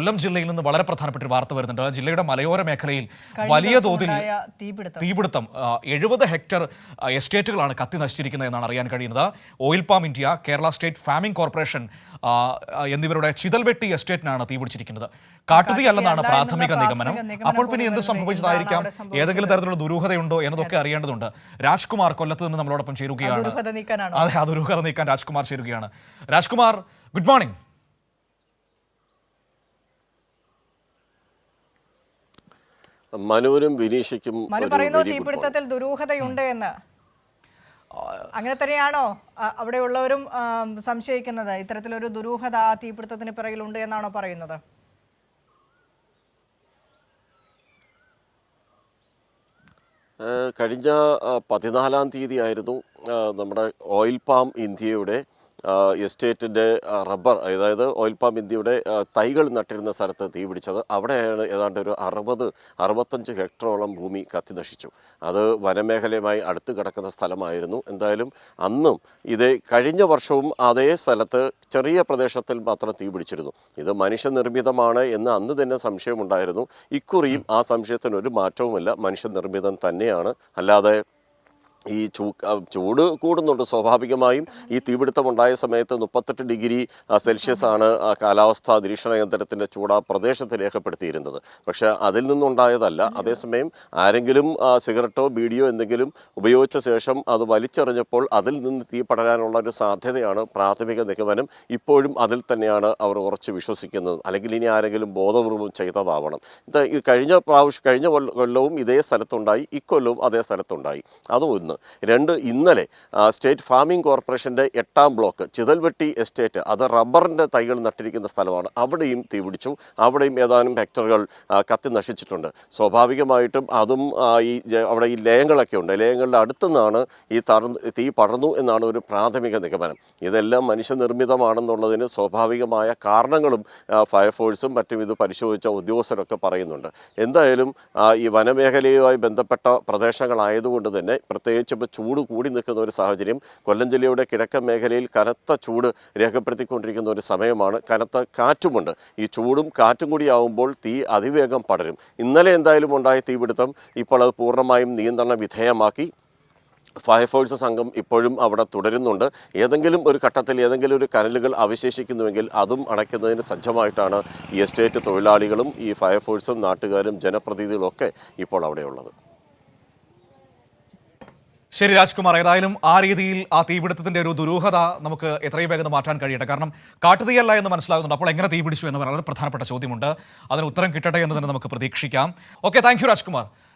കൊല്ലം ജില്ലയിൽ നിന്ന് വളരെ പ്രധാനപ്പെട്ട ഒരു വാർത്ത വരുന്നുണ്ട്. ജില്ലയുടെ മലയോര മേഖലയിൽ വലിയ തോതിൽ തീപിടുത്തം. എഴുപത് ഹെക്ടർ എസ്റ്റേറ്റുകളാണ് കത്തി നശിച്ചിരിക്കുന്നത് എന്നാണ് അറിയാൻ കഴിയുന്നത്. Oil palm India Kerala state farming corporation എന്നിവരുടെ ചിതൽവെട്ടി എസ്റ്റേറ്റിനാണ് തീപിടിച്ചിരിക്കുന്നത്. കാട്ടുതീ അല്ലെന്നാണ് പ്രാഥമിക നിഗമനം. അപ്പോൾ പിന്നെ എന്ത് സംഭവിച്ചതായിരിക്കാം? ഏതെങ്കിലും തരത്തിലുള്ള ദുരൂഹതയുണ്ടോ എന്നതൊക്കെ അറിയേണ്ടതുണ്ട്. രാജ്കുമാർ കൊല്ലത്ത് നിന്ന് നമ്മളോടൊപ്പം ചേരുകയാണ്. അതെ ആ ദുരൂഹത നീക്കാൻ രാജ്കുമാർ ചേരുകയാണ്. Rajkumar good morning. മനുവിനും വിനീഷയ്ക്കും മനു പറയുന്നു. തീപിടുത്തത്തിൽ ദുരൂഹതയുണ്ട് എന്ന്. അങ്ങനെ തന്നെയാണോ അവിടെയുള്ളവരും സംശയിക്കുന്നത്? ഇത്തരത്തിലൊരു ദുരൂഹത ആ തീപിടുത്തത്തിന് പിറകിലുണ്ട് എന്നാണോ പറയുന്നത്? കഴിഞ്ഞ പതിനാലാം തീയതി ആയിരുന്നു നമ്മുടെ ഓയിൽ പാം ഇന്ത്യയുടെ എസ്റ്റേറ്റിന്റെ റബ്ബർ അതായത് ഓയിൽ പാം ഇന്ത്യയുടെ തൈകൾ നട്ടിരുന്ന സ്ഥലത്ത് തീ പിടിച്ചത്. അവിടെയാണ് ഏതാണ്ട് ഒരു അറുപത് അറുപത്തഞ്ച് ഹെക്ടറോളം ഭൂമി കത്തി നശിച്ചു. അത് വനമേഖലയുമായി അടുത്ത് കിടക്കുന്ന സ്ഥലമായിരുന്നു. എന്തായാലും അന്നും ഇത് കഴിഞ്ഞ വർഷവും അതേ സ്ഥലത്ത് ചെറിയ പ്രദേശത്തിൽ മാത്രം തീ പിടിച്ചിരുന്നു. ഇത് മനുഷ്യനിർമ്മിതമാണ് എന്ന് അന്ന് തന്നെ സംശയമുണ്ടായിരുന്നു. ഇക്കുറിയും ആ സംശയത്തിന് ഒരു മാറ്റവുമില്ല. മനുഷ്യനിർമ്മിതം തന്നെയാണ്. അല്ലാതെ ഈ ചൂ ചൂട് കൂടുന്നുണ്ട് സ്വാഭാവികമായും. ഈ തീപിടുത്തം ഉണ്ടായ സമയത്ത് മുപ്പത്തെട്ട് ഡിഗ്രി സെൽഷ്യസ് ആണ് ആ കാലാവസ്ഥാ നിരീക്ഷണ കേന്ദ്രത്തിന്റെ ചൂട് ആ പ്രദേശത്ത് രേഖപ്പെടുത്തിയിരുന്നത്. പക്ഷേ അതിൽ നിന്നുണ്ടായതല്ല. അതേസമയം ആരെങ്കിലും സിഗരറ്റോ ബീഡിയോ എന്തെങ്കിലും ഉപയോഗിച്ച ശേഷം അത് വലിച്ചെറിഞ്ഞപ്പോൾ അതിൽ നിന്ന് തീ പടരാനുള്ള ഒരു സാധ്യതയാണ് പ്രാഥമിക നിഗമനം. ഇപ്പോഴും അതിൽ തന്നെയാണ് അവർ ഉറച്ച് വിശ്വസിക്കുന്നത്. അല്ലെങ്കിൽ ഇനി ആരെങ്കിലും ബോധപൂർവം ചെയ്തതാവണം. ഇത് കഴിഞ്ഞ പ്രാവശ്യം കഴിഞ്ഞ കൊല്ലവും ഇതേ സ്ഥലത്തുണ്ടായി. ഇക്കൊല്ലവും അതേ സ്ഥലത്തുണ്ടായി. അതും ഒന്ന്. രണ്ട് ഇന്നലെ സ്റ്റേറ്റ് ഫാമിംഗ് കോർപ്പറേഷന്റെ എട്ടാം ബ്ലോക്ക് ചിതൽവെട്ടി എസ്റ്റേറ്റ് അത് റബ്ബറിന്റെ തൈകൾ നട്ടിരിക്കുന്ന സ്ഥലമാണ്. അവിടെയും തീപിടിച്ചു അവിടെയും ഏതാനും ഹെക്ടറുകൾ കത്തി നശിച്ചിട്ടുണ്ട്. സ്വാഭാവികമായിട്ടും അതും ഈ അവിടെ ഈ ലയങ്ങളൊക്കെ ഉണ്ട്. ലയങ്ങളുടെ അടുത്തുനിന്നാണ് ഈ തറ തീ പടർന്നു എന്നാണ് ഒരു പ്രാഥമിക നിഗമനം. ഇതെല്ലാം മനുഷ്യനിർമ്മിതമാണെന്നുള്ളതിന് സ്വാഭാവികമായ കാരണങ്ങളും ഫയർഫോഴ്സും മറ്റും ഇത് പരിശോധിച്ച ഉദ്യോഗസ്ഥരൊക്കെ പറയുന്നുണ്ട്. എന്തായാലും ഈ വനമേഖലയുമായി ബന്ധപ്പെട്ട പ്രദേശങ്ങളായതുകൊണ്ട് തന്നെ പ്രത്യേകിച്ച് ഇപ്പോൾ ചൂട് കൂടി നിൽക്കുന്ന ഒരു സാഹചര്യം കൊല്ലം ജില്ലയുടെ കിഴക്കൻ മേഖലയിൽ കനത്ത ചൂട് രേഖപ്പെടുത്തിക്കൊണ്ടിരിക്കുന്ന ഒരു സമയമാണ്. കനത്ത കാറ്റുമുണ്ട്. ഈ ചൂടും കാറ്റും കൂടി ആവുമ്പോൾ തീ അതിവേഗം പടരും. ഇന്നലെ എന്തായാലും ഉണ്ടായ തീപിടുത്തം ഇപ്പോൾ അത് പൂർണമായും നിയന്ത്രണ വിധേയമാക്കി. ഫയർഫോഴ്സ് സംഘം ഇപ്പോഴും അവിടെ തുടരുന്നുണ്ട്. ഏതെങ്കിലും ഒരു ഘട്ടത്തിൽ ഏതെങ്കിലും ഒരു കനലുകൾ അവശേഷിക്കുന്നുവെങ്കിൽ അതും അടയ്ക്കുന്നതിന് സജ്ജമായിട്ടാണ് ഈ എസ്റ്റേറ്റ് തൊഴിലാളികളും ഈ ഫയർഫോഴ്സും നാട്ടുകാരും ജനപ്രതിനിധികളും ഒക്കെ ഇപ്പോൾ അവിടെയുള്ളത്. ശരി രാജ്കുമാർ ഏതായാലും ആ രീതിയിൽ ആ തീപിടുത്തത്തിന്റെ ഒരു ദുരൂഹത നമുക്ക് എത്രയും വേഗം മാറ്റാൻ കഴിയട്ടെ. കാരണം കാട്ടുതീയല്ല എന്ന് മനസ്സിലാകുന്നുണ്ട് അപ്പോൾ എങ്ങനെ തീപിടിച്ചു എന്ന് വളരെ പ്രധാനപ്പെട്ട ചോദ്യമുണ്ട്. അതിന് ഉത്തരം കിട്ടട്ടെ എന്ന് തന്നെ നമുക്ക് പ്രതീക്ഷിക്കാം. Okay thank you Rajkumar.